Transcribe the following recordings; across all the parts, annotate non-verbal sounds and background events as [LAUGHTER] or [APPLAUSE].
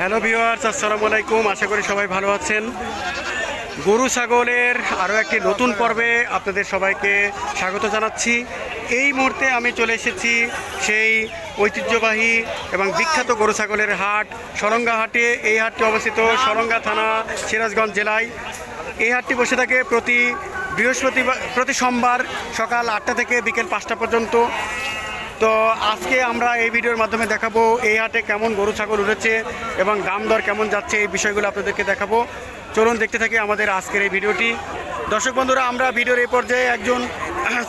Hello viewers, আসসালামু আলাইকুম। আশা করি সবাই ভালো আছেন। গরু ছাগলের আরও একটি নতুন পর্বে আপনাদের সবাইকে স্বাগত জানাচ্ছি। এই মুহূর্তে আমি চলে এসেছি সেই ঐতিহ্যবাহী এবং বিখ্যাত গরু ছাগলের হাট, সরঙ্গা হাটে। এই হাটটি অবস্থিত সরঙ্গা থানা, সিরাজগঞ্জ জেলায়। এই হাটটি বসে থাকে প্রতি বৃহস্পতিবার, প্রতি সোমবার সকাল আটটা থেকে বিকেল পাঁচটা পর্যন্ত। তো আজকে আমরা এই ভিডিওর মাধ্যমে দেখাবো এই হাটে কেমন গরু ছাগল উঠেছে এবং দাম দর কেমন যাচ্ছে এই বিষয়গুলো আপনাদেরকে দেখাবো। চলুন দেখতে থাকি আমাদের আজকের এই ভিডিওটি। দর্শক বন্ধুরা আমরা ভিডিওর এই পর্যায়ে একজন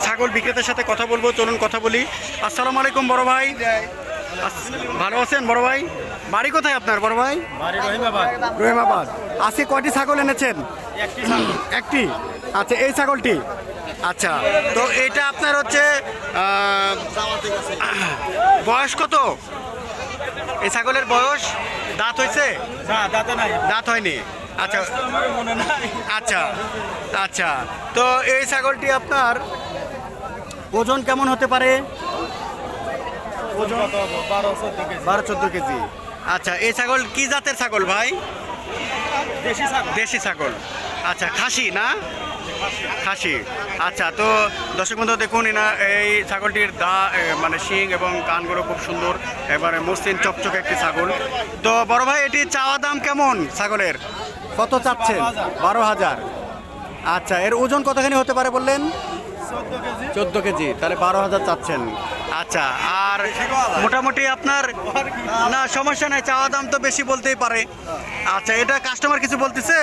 ছাগল বিক্রেতার সাথে কথা বলব। চলুন কথা বলি। আসসালামু আলাইকুম বড় ভাই। ভালো আছেন বড় ভাই? বাড়ি কোথায় আপনার বড় ভাই? রহিমাবাদ। আজকে কয়টি ছাগল এনেছেন? একটি। আচ্ছা এই ছাগলটি? আচ্ছা তো এটা আপনার হচ্ছে বয়স কত? এই ছাগলের বয়স দাঁত হয়েছে? দাঁত হয়নি? আচ্ছা। আচ্ছা আচ্ছা। তো এই ছাগলটি আপনার ওজন কেমন হতে পারে? ওজন বারো চোদ্দ কেজি। কেজি। আচ্ছা এই ছাগল কি জাতের ছাগল ভাই? দেশি ছাগল। দেশি ছাগল। আচ্ছা খাসি না? খাসি। আচ্ছা তো দর্শক বন্ধু, দেখুন, এনা এই ছাগলটির দা মানে শিং এবং কানগুলো খুব সুন্দর, এবারে মসৃণ চকচকে একটি ছাগল। তো বড় ভাই এটি চাওয়া দাম কেমন ছাগলের? কত চাচ্ছেন? বারো হাজার। আচ্ছা এর ওজন কতখানি হতে পারে বললেন? চোদ্দ কেজি। তাহলে বারো হাজার চাচ্ছেন। আচ্ছা আর মোটামুটি আপনার না, সমস্যা নাই, চাওয়া দাম তো বেশি বলতেই পারে। আচ্ছা এটা কাস্টমার কিছু বলতেছে?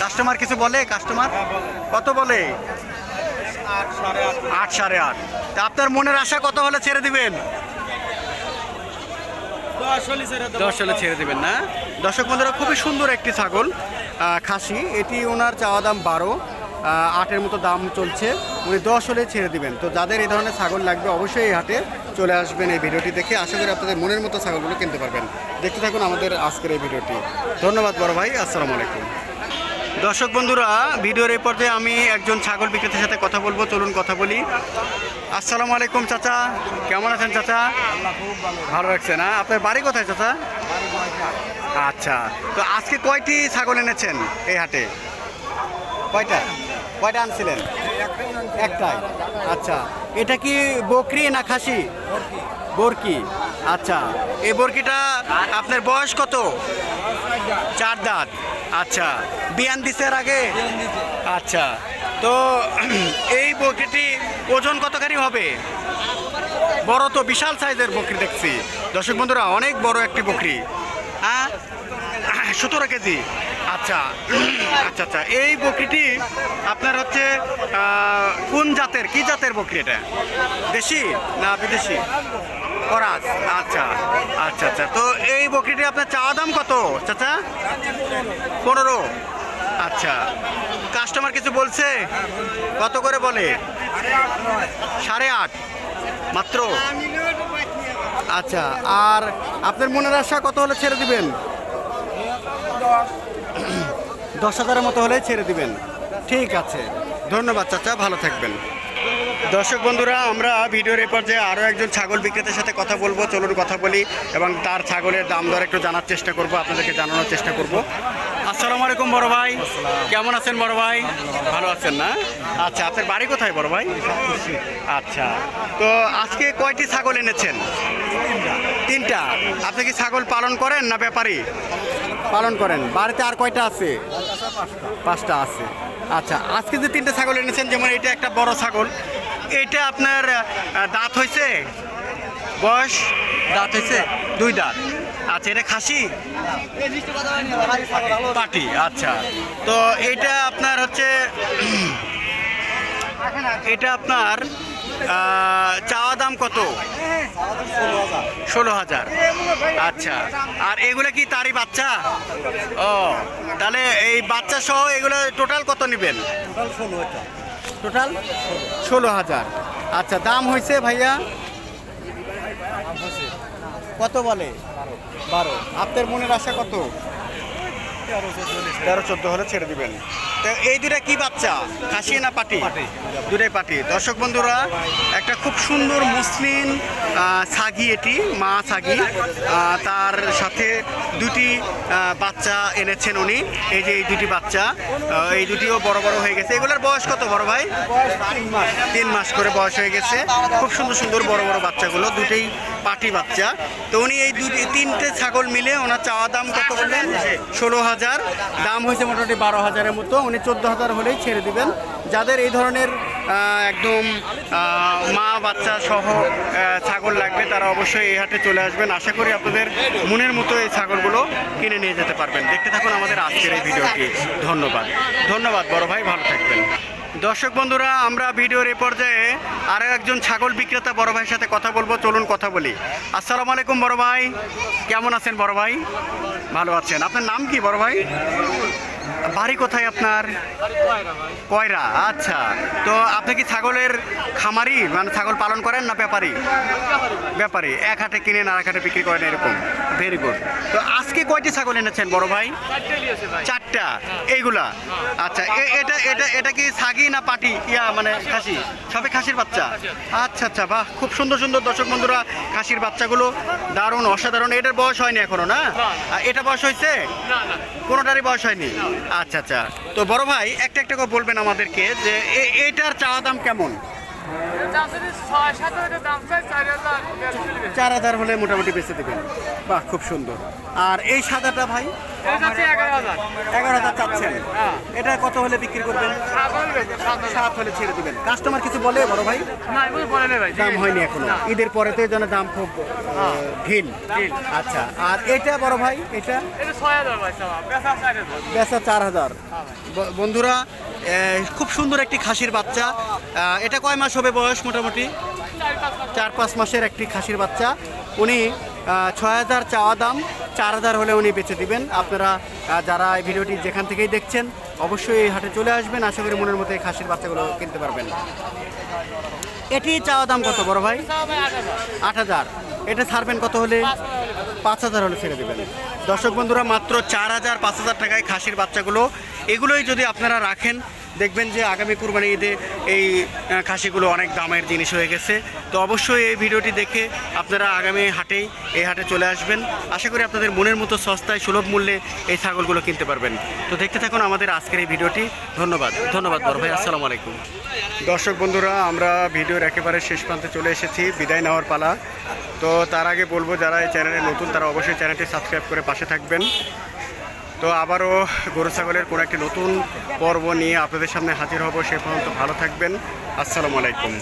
কাস্টমার কিছু বলে? কাস্টমার? কত বলে? আট সাড়ে আট। তা আপনার মনের আশা কত হলে ছেড়ে দিবেন। দশ হলে ছেড়ে দিবেন না? দর্শক বন্ধুরা খুবই সুন্দর একটি ছাগল খাসি। এটি ওনার চাওয়া দাম বারো আটের মতো দাম চলছে। উনি দশ হলে ছেড়ে দিবেন। তো যাদের এই ধরনের ছাগল লাগবে অবশ্যই এই হাটে চলে আসবেন এই ভিডিওটি দেখে। আশা করি আপনাদের মনের মতো ছাগলগুলো কিনতে পারবেন। দেখতে থাকুন আমাদের আজকের এই ভিডিওটি। ধন্যবাদ বড় ভাই আসসালামু আলাইকুম। দর্শক বন্ধুরা, ভিডিওর এই পর্যায়ে আমি একজন ছাগল বিক্রেতার সাথে কথা বলব। চলুন কথা বলি। আসসালামু আলাইকুম চাচা। কেমন আছেন চাচা? ভালো লাগছে না আপনার বাড়ি কোথায় চাচা? আচ্ছা তো আজকে কয়টি ছাগল এনেছেন এই হাটে? কয়টা? কয়টা আনছিলেন? একটাই। আচ্ছা এটা কি বকরি না খাসি? বরকি। আচ্ছা এই বরকিটা আপনার বয়স কত? চার দাঁত। আচ্ছা বিয়ান দিছের আগে? আচ্ছা তো [CLEARS THROAT] এই বকরিটি ওজন কতখানি হবে? বড় তো বিশাল সাইজের বকরি দেখছি। দর্শক বন্ধুরা অনেক বড় একটি বকরি। হ্যাঁ? [CLEARS THROAT] সতেরো কেজি। আচ্ছা [CLEARS THROAT] আচ্ছা আচ্ছা এই বকরিটি আপনার হচ্ছে কোন জাতের কি জাতের বকরি এটা? দেশি না বিদেশি? করাস আচ্ছা আচ্ছা আচ্ছা। তো এই বকরিটি আপনার চাওয়া দাম কত, চাচা? পনেরো। আচ্ছা। কাস্টমার কিছু বলছে? কত করে বলে? সাড়ে আট। মাত্র? আচ্ছা আর আপনার মনের আশা কত হলে ছেড়ে দিবেন? দশ হাজারের মতো হলে ছেড়ে দিবেন। ঠিক আছে। ধন্যবাদ, চাচা। ভালো থাকবেন। দর্শক বন্ধুরা আমরা ভিডিওর এই পর্যায়ে আরও একজন ছাগল বিক্রেতার সাথে কথা বলব। চলুন কথা বলি এবং তার ছাগলের দাম দর একটু জানার চেষ্টা করব আপনাদেরকে জানানোর চেষ্টা করব। আসসালামু আলাইকুম বড় ভাই। কেমন আছেন বড় ভাই? ভালো আছেন না? আচ্ছা আপনার বাড়ি কোথায় বড় ভাই? আচ্ছা তো আজকে কয়টি ছাগল এনেছেন? তিনটা। আপনি কি ছাগল পালন করেন না ব্যাপারী? পালন করেন। বাড়িতে আর কয়টা আছে? পাঁচটা আছে। আচ্ছা আজকে যে তিনটে ছাগল এনেছেন যেমন এটা একটা বড় ছাগল এটা আপনার দাঁত হয়েছে বয়স? দাঁত হয়েছে দুই দাঁত। আচ্ছা এটা খাসি? পাটি আচ্ছা। তো এটা আপনার হচ্ছে, এটা আপনার চাওয়া দাম কত? ষোলো হাজার। আচ্ছা। আর এগুলো কি তারই বাচ্চা? ও, তাহলে এই বাচ্চা সহ এগুলো টোটাল কত নেবেন? টোটাল? ষোলো হাজার। আচ্ছা দাম হয়েছে ভাইয়া? কত বলে? বারো। আপনার মনের আশা কত? তেরো, চোদ্দ হলে ছেড়ে দিবেন। তো এই দুটা কি বাচ্চা? খাসি না পাটি? দুটাই পাটি। দর্শক বন্ধুরা একটা খুব সুন্দর মুসলিম আহ, ছাগি এটি মা আহ, তার সাথে দুটি বাচ্চা এনেছেন উনি। এই যে এই দুটি বাচ্চা এই দুটিও বড় বড় হয়ে গেছে। এগুলোর বয়স কত বড় ভাই? তিন মাস করে বয়স হয়ে গেছে। খুব সুন্দর সুন্দর বড় বড় বাচ্চাগুলো দুটেই পাটি বাচ্চা। তো উনি এই দুটি, তিনটে ছাগল মিলে ওনার চাওয়া দাম কত বললেন? ষোলো হাজার। দাম হয়েছে মোটামুটি বারো হাজারের মতো। উনি চোদ্দ হাজার হলেই ছেড়ে দিবেন। যাদের এই ধরনের একদম মা, বাচ্চা সহ ছাগল লাগবে, তারা অবশ্যই এই হাটে চলে আসবেন। আশা করি আপনাদের মনের মতো এই ছাগলগুলো কিনে নিয়ে যেতে পারবেন। দেখতে থাকুন আমাদের আজকের এই ভিডিওটি। ধন্যবাদ। ধন্যবাদ, বড় ভাই, ভালো থাকবেন। দর্শক বন্ধুরা, আমরা ভিডিওর এই পর্যায়ে আরও একজন ছাগল বিক্রেতা বড় ভাইয়ের সাথে কথা বলব। চলুন কথা বলি। আসসালামু আলাইকুম বড় ভাই। কেমন আছেন বড় ভাই? ভালো আছেন। আপনার নাম কি বড় ভাই? বাড়ি কোথায় আপনার? কয়রা আচ্ছা। তো আপনি কি ছাগলের খামারি? মানে ছাগল পালন করেন না ব্যাপারী? ব্যাপারী। এক হাটে কিনেন আর এক হাটে বিক্রি করেন এরকম। ভেরি গুড তো আজকে কয়টি ছাগল এনেছেন বড় ভাই? চারটা। এইগুলা? আচ্ছা এটা এটা এটা কি সাগি না পাটি? ইয়া মানে খাসি? সবে খাসির বাচ্চা? আচ্ছা আচ্ছা বাহ খুব সুন্দর সুন্দর। দর্শক বন্ধুরা খাসির বাচ্চাগুলো দারুণ অসাধারণ। এটার বয়স হয়নি এখনও না? এটা বয়স হয়েছে? কোনোটারই বয়স হয়নি? আচ্ছা আচ্ছা। তো বড় ভাই, একটা একটা করে বলবেন আমাদেরকে যে এটার চাওয়া দাম কেমন? চার হাজার হলে মোটামুটি বেঁচে দেবেন। বাহ খুব সুন্দর। আর এই সাদাটা ভাই? এগারো হাজার। চাচ্ছেন। এটা কত হলে বিক্রি করবেন? সাত হলে ছেড়ে দিবেন। কাস্টমার কিছু বলে বড় ভাই? দাম হয়নি এখনও। ঈদের পরে তো এই দাম খুব ঢিল আচ্ছা আর এটা বড় ভাই এটা? বেচা চার হাজার। বন্ধুরা এ, খুব সুন্দর একটি খাসির বাচ্চা। এটা কয় মাস হবে বয়স মোটামুটি? চার পাঁচ মাসের একটি খাসির বাচ্চা। উনি ছয় হাজার চাওয়া দাম, চার হাজার হলে উনি বেচে দিবেন। আপনারা যারা এই ভিডিওটি যেখান থেকেই দেখছেন, অবশ্যই এই হাটে চলে আসবেন। আশা করি মনের মতো এই খাসির বাচ্চাগুলো কিনতে পারবেন। এটি চাওয়া দাম কত বড় ভাই? আট হাজার। এটা ছাড়বেন কত হলে? পাঁচ হাজার হলে ছেড়ে দেবেন। দর্শক বন্ধুরা, মাত্র চার হাজার পাঁচ হাজার টাকায় খাসির বাচ্চাগুলো, এগুলোই যদি আপনারা রাখেন দেখবেন যে আগামী কুরবানি ঈদে এই খাসিগুলো অনেক দামের জিনিস হয়ে গেছে। তো অবশ্যই এই ভিডিওটি দেখে আপনারা আগামী হাটেই এই হাটে চলে আসবেন। আশা করি আপনাদের মনের মতো সস্তায় সুলভ মূল্যে এই ছাগলগুলো কিনতে পারবেন। তো দেখতে থাকুন আমাদের আজকের এই ভিডিওটি। ধন্যবাদ। ধন্যবাদ বড় ভাই, আসসালামু আলাইকুম। দর্শক বন্ধুরা, আমরা ভিডিওর একেবারে শেষ প্রান্তে চলে এসেছি, বিদায় নেওয়ার পালা। তো তার আগে বলব, যারা এই চ্যানেলে নতুন, তারা অবশ্যই চ্যানেলটি সাবস্ক্রাইব করে পাশে থাকবেন। তো আবারও গরু ছাগলের কোনো একটি নতুন পর্ব নিয়ে আপনাদের সামনে হাজির হব সে পর্যন্ত ভালো থাকবেন। আসসালামু আলাইকুম।